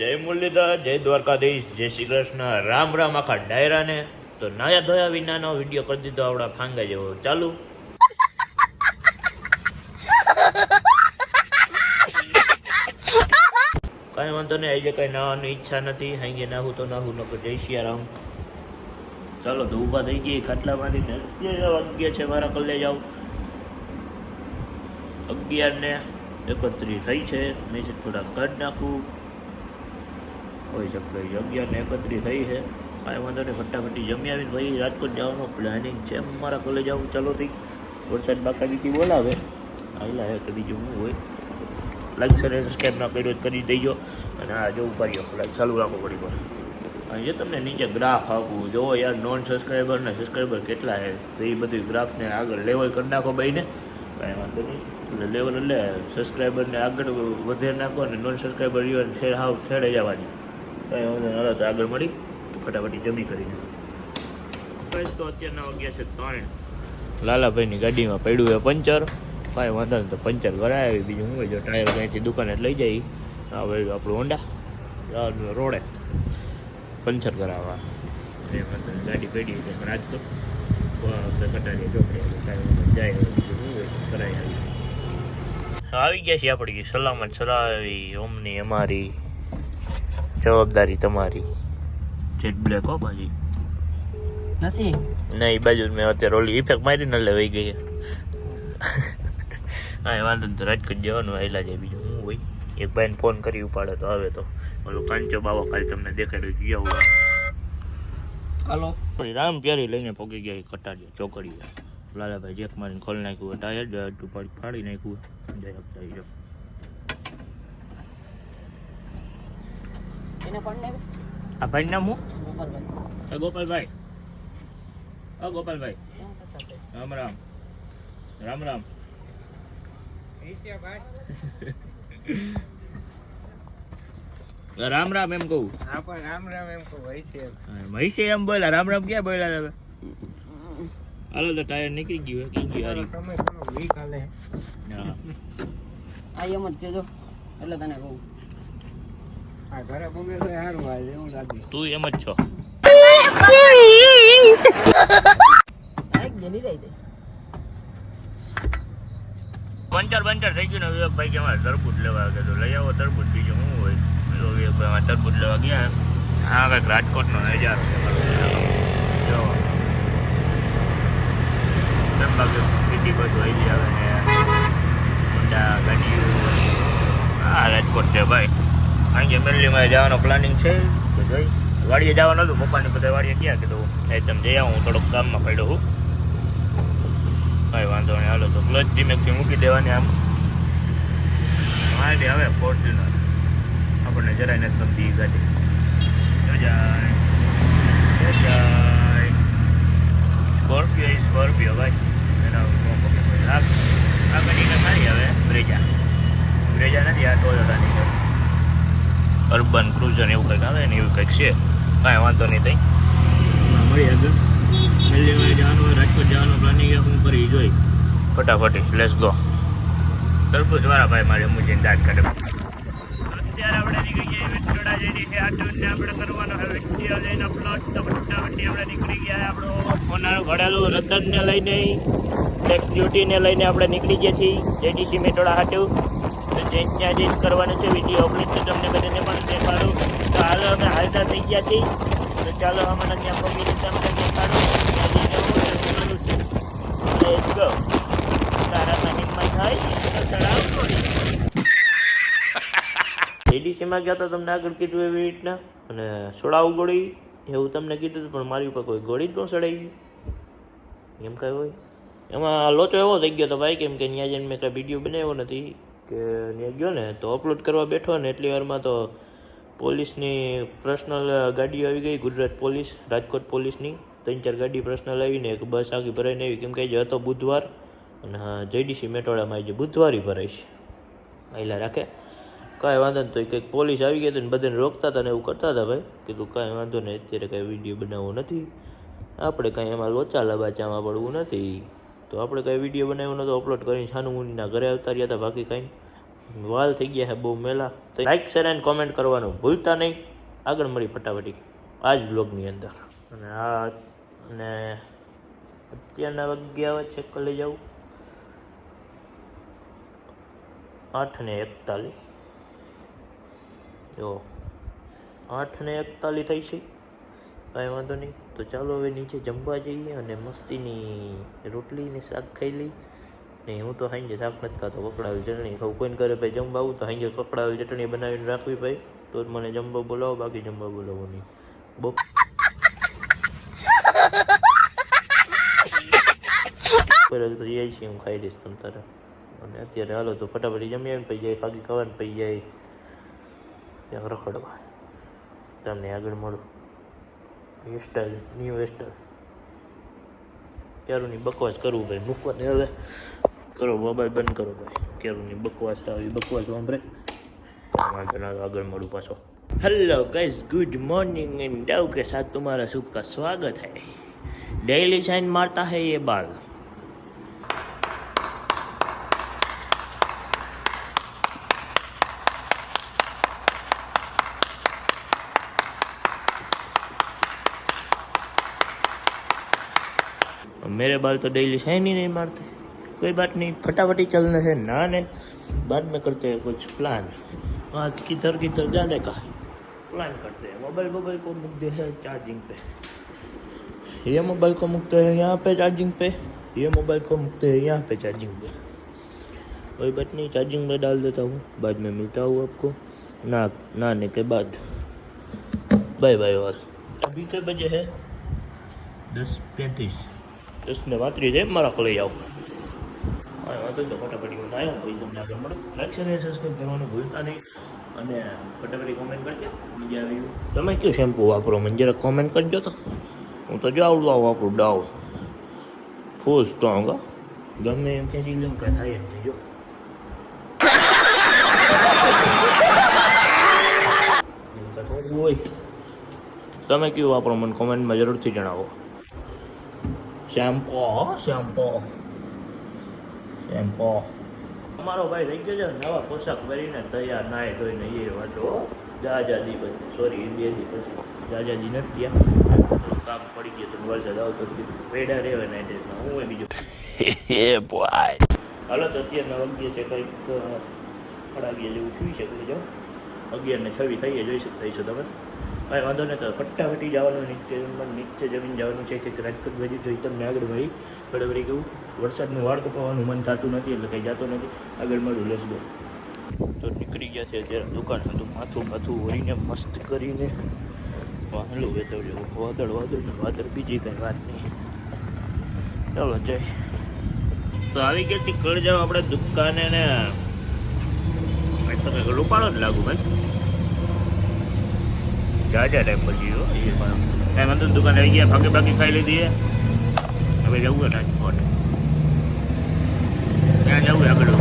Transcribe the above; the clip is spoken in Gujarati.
જય મુરલીધર, જય દ્વારકાધીશ, જય શ્રી કૃષ્ણ રામ રામ આખા ડાયરાને. તો નાયા ધોયા વિનાનો વીડિયો કરી દીધો આપણા ફાંગા જેવો. ચાલુ. કાંઈ વાંધો નહીં, આજે કાંઈ નાવાની ઈચ્છા નથી. હાંગે નાહું તો નાહું, નકર જય સિયારામ ચાલો, તો ઊભા થઈ ગઈ ખાટલામાંથી મારી અત્યારે વાગ્યા છે, મારા કલ્લે જાવ અગિયાર ને એકત્રીસ થઈ છે. મેં થોડા કાઢ નાખું. હોઈ શકે છે એકત્રી થઈ છે. કાંઈ વાંધો નહીં, ફટાફટી જમી આવીને ભાઈ રાજકોટ જવાનું પ્લાનિંગ છે. મારા કોલેજ આવું ચાલો થઈ. વરસાદ બાકાજીથી બોલાવે. આવેલા હે કે બીજું શું હોય. લાઈક છે સબસ્ક્રાઈબ ના કર્યો કરી દેજો. અને આ જો ઊભા આપો લાઈક ચાલુ રાખો પડી પર અહીંયા તમને નીચે ગ્રાફ આપવું જોવો યાર નોન સબસ્ક્રાઈબર ને સબસ્ક્રાઈબર કેટલા છે? એ બધું ગ્રાફને આગળ લેવલ કરી નાખો ભાઈને કાંઈ વાંધો નહીં. એટલે લેવલ એટલે સબસ્ક્રાઈબરને આગળ વધારે નાખો અને નોન સબસ્ક્રાઈબર રહ્યો અને ખેડ હાવ છેડે જવાની કાંઈ વાંધો હાલો તો આગળ મળી. ફટાફટી જમી કરીને. બસ તો અત્યારના વાગ્યા છે ત્રણ. લાલાભાઈની ગાડીમાં પડ્યું એ પંચર. કાંઈ વાંધો નહીં તો પંચર કરાવી બીજું હું હોય જો ટાયર ક્યાંયથી દુકાને લઈ જઈ હવે આપણું હોન્ડા. રોડે. પંચર કરાવવા એ વાંધો ગાડી પડી છે રાજકોટ કટારીએ ચોકડી કાંઈ જાય બીજું શું કરાવી આવી. આવી ગયા છીએ આપણી સલામત સલાવી ઓમની અમારી. જવાબદારી તમારી. જેટ બ્લેક હો પાછી નથી? ના એ બાજુ મેં અત્યારે ઓલી ઇફેક્ટ મારીને એટલે વહી ગઈ. હા એ વાંધો નહીં તો રાજકોટ જવાનું આવેલા જાય બીજું હું હોય. એક ભાઈને ફોન કરી ઉપાડે તો આવે તો. ઓલું કાંચો બાબા કાલે તમને દેખાડ્યું ગયા હોય. હાલો. રામ પ્યારી લઈને પગી ગયા કટાડ્યો ચોકડીએ. લાલાભાઈ જેક મારીને ખોલી નાખ્યું ટાયર જ પાડી ફાડી નાખ્યું જય હપ્તા જો એને પણ ને આ ભાઈ નામ હું ગોપાલભાઈ એ ગોપાલભાઈ અ ગોપાલભાઈ ક્યાં કરતા હતા? રામ રામ રામ રામ રામ રામ એમ કહું હા પણ રામ રામ એમ કહું હોય છે મહીસે એમ બોલ્યા રામ રામ ક્યાં બોલ્યા તમે હાલો તો ટાયર નીકળી ગયું હે, કી ગયું હારી. તમે થોડો વીક હાલે હા. આ એમ જ છે જો એટલે તને કહું આ ઘરે પૂગે તો એમ જ છો. પંચર પંચર થઈ ગયું ને વિવેકભાઈ કે અમારે તરબૂચ લેવા કે તો લઈ આવો તરબૂચ, બીજું શું હોય? વિવેકભાઈ અમારે તરબૂચ લેવા ગયા હા, કંઈક રાજકોટનો નજારો બીજી બાજુ આવી આવે ને મોટા ગાડીઓ હા, રાજકોટ છે ભાઈ. કે મેરલીમાં જવાનો પ્લાનિંગ છે, તો જોઈ. વાડીએ જવાનું હતું, પપ્પાને બધા વાડીએ ગયા કીધું એ તમે જઈ આવું, હું થોડોક કામમાં પડ્યો હું કાંઈ વાંધો નહીં, હાલો તો ક્લચ ધીમેથી મૂકી દેવાની આમ. મારી હવે ફોર્ચ્યુનર આપણને જરાય નથી ગમતી ગાડી. જય. સ્કોર્પિયો એ સ્કોર્પિયો ભાઈ. એના આ ગાડી સારી હવે બ્રેજા. બ્રેજા નથી, આ ટોયોટાની અર્બન ક્રુઝર એવું કંઈક આવે ને એવું કંઈક છે. કાંઈ વાંધો નહીં થઈ મળી આગળ દિલ્હીમાં જવાનું હોય રાજકોટ જવાનું પ્લાનિંગ હું કરી જોઈ. ફટાફટી લેટ્સ ગો તરબૂચ વાળા ભાઈ મારે મુજીને દાંત કાઢે. અત્યારે આપણે નીકળી ગયા ઇવેન્ટ જોડા જે છે આ ટૂરને આપણે કરવાનો હવે વીડિયો લઈને અપલોડ તો ફટાફટી આપણે નીકળી ગયા આપણો હોનારું ઘડાલું રતનને લઈને ટેક્સ ડ્યુટીને લઈને આપણે નીકળી ગયા છીએ. જેડીસી મેટોડા હાટું. તો જે ત્યાં જે કરવાનું છે વીડિયો અપલોડ તો તમને તો હાલતા થઈ ગયા છે. તો ચાલો અમારા ત્યાં પગી દેખાડું. ગો. તારામાં હિંમત થાય. એડીસીમાં ગયા તો તમને આગળ કીધું એવી રીતના. અને સોડાવ ગોળી એવું તમને કીધું હતું, પણ મારી ઉપર કોઈ ગોળી જ ન સડાવી એમ કાંઈ હોય? એમાં લોચો એવો થઈ ગયો હતો ભાઈ, કેમ કે ત્યાં જઈને મેં કાંઈ વીડિયો બનાવ્યો નથી. કે ત્યાં ગયો ને, તો અપલોડ કરવા બેઠો ને, એટલી વારમાં તો પોલીસની પર્સનલ ગાડીઓ આવી ગઈ, ગુજરાત પોલીસ, રાજકોટ પોલીસની. ત્રણ ચાર ગાડી પર્સનલ આવીને એક બસ આખી ભરાઈને આવી. કેમ કે આજે હતો બુધવાર અને જેડીસી મેટોડામાં આજે બુધવારી ભરાઈશ આયલા રાખે. કાંઈ વાંધો નહીં, તો કંઈક પોલીસ આવી ગઈ હતી ને બધાને રોકતા હતા ને એવું કરતા હતા ભાઈ. કીધું કાંઈ વાંધો નહીં, અત્યારે કાંઈ વીડિયો બનાવવો નથી. આપણે કાંઈ એમાં લોચા લબાચામાં પડવું નથી. તો આપણે કાંઈ વીડિયો બનાવ્યો નહોતો અપલોડ કરીને છાનું મુનીના ઘરે આવતા રહ્યા હતા, બાકી કાંઈ વાલ થઈ ગયા છે બહુ મેલા. તો લાઇક શેર એન્ડ કોમેન્ટ કરવાનું ભૂલતા નહીં. આગળ મળી ફટાફટી આ જ બ્લોગની અંદર. અને આ અને અત્યારના વાગ્યા ચેક કરી જાઉં આઠ ને એકતાલીસ. જો આઠ ને એકતાલીસ થઈ છે. કાંઈ વાંધો નહીં. તો ચાલો હવે નીચે જમવા જઈએ અને મસ્તીની રોટલી ને શાક ખાઈ લઈ નહીં હું તો સાંજે શાક નથી ખાતો કકડાવેલી ચટણી. ખાઉં કોઈને ઘરે ભાઈ જમવા આવું તો સાંજે કકડાવેલી ચટણી બનાવીને રાખવી ભાઈ. તો જ મને જમવા બોલાવો, બાકી જમવા બોલાવો નહીં. બપ. તો જઈએ હું ખાઈ લઈશ તમ તારે. અને અત્યારે હાલો તો ફટાફટ જમી આવીને પી જાય ફાકી ખાવાનું પી જાય ત્યાં રખડવા. તમને આગળ મળું. હેરસ્ટાઈલ ન્યૂ હેરસ્ટાઈલ ક્યારુંની બકવાસ કરવું ભાઈ મૂકવાની હવે. કરો મોબાઈલ બંધ કરો ભાઈ ક્યારુંની બકવાસ આવી બકવાસ સાંભળે વાંધો ના આવે, આગળ મળું પાછો हेलो गाइस गुड मॉर्निंग इन डव के साथ तुम्हारा सुख का स्वागत है डेली शाइन मारता है ये बाल मेरे बाल तो डेली शाइन ही नहीं मारते कोई बात नहीं फटाफटी चलना है नहाने बाद में करते हैं कुछ प्लान आज किधर किधर जाने का है प्लान करते हैं मोबाइल मोबाइल को मुक दे है चार्जिंग पे ये मोबाइल को मुकते हैं यहाँ पे चार्जिंग पे ये मोबाइल को मुकते हैं यहाँ पे चार्जिंग पे कोई बात नहीं चार्जिंग में डाल देता हूँ बाद में मिलता हूँ आपको ना नहाने के बाद बाय बाय और अभी के बजे है દસ પેંત્રીસ દસ ને પાંત્રીસ છે મારા લઈ આવો વાંધો તો ફટાફટી હું આવ્યો પછી તમને આગળ મળે. લાઈક શેર સબસ્ક્રાઈબ કરવાનું ભૂલતા નહીં. અને ફટાફટી કોમેન્ટ કરજો. બીજા આવી તમે કયું શેમ્પુ વાપરો? મને જરા કોમેન્ટ કરજો તો. હું તો જો આવડું આવું વાપરું ડાવ ફૂલ સ્ટ્રોંગ ગમે એમ ખેંચી લઉં કાંઈ થાય એમ થઈ જો. હોય તમે કયું વાપરો? મને કોમેન્ટમાં જરૂરથી જણાવો. શેમ્પો શેમ્પો શેમ્પો અમારો ભાઈ રહી ગયો છે નવા પોશાક પહેરીને તૈયાર નાય ધોઈને એ વાંચો જાજાદી પછી સોરી દી પછી. જાજાદી નથી ત્યાં. કામ પડી ગયું હતું વરસાદ આવતો પેઢા રહેવાય પેડા રહેવા નાઈ ડ્રેસમાં હું એ બીજું હાલો તો અત્યારના વાગ્યે છે કંઈક સાડા જેવું થઈ શકે જો અગિયાર ને છવ્વીસ થઈએ જોઈ શકતા હશો તમે? કાંઈ વાંધો નહીં તો ફટાફટી જવાનું, નીચે નીચે જમીન જવાનું છે કે રાજકોટ બાજુ જોઈ તમને આગળ મળી બરાબર કેવું? વરસાદનું વાળ કપાવવાનું મન થતું નથી, એટલે કંઈ જતો નથી. આગળ મળું લેસ ગો તો નીકળી ગયા છે અત્યારે દુકાન હતું માથું માથું વળીને મસ્ત કરીને. વાહલું વેતર વાદળ વાદળ વાદળ, બીજી કંઈ વાત નહીં. ચાલો, જય. તો આવી ગયા કળ જાવ આપણે દુકાને ને તમે રૂપાળો જ લાગુ, ભાઈ. જાજા ટાઈમ પછી એ પણ કાંઈ વાંધો દુકાન આવી ગયા ભાગે બાકી ખાઈ લીધી હવે જવું ને રાજકોટ ત્યાં જવું આગળ.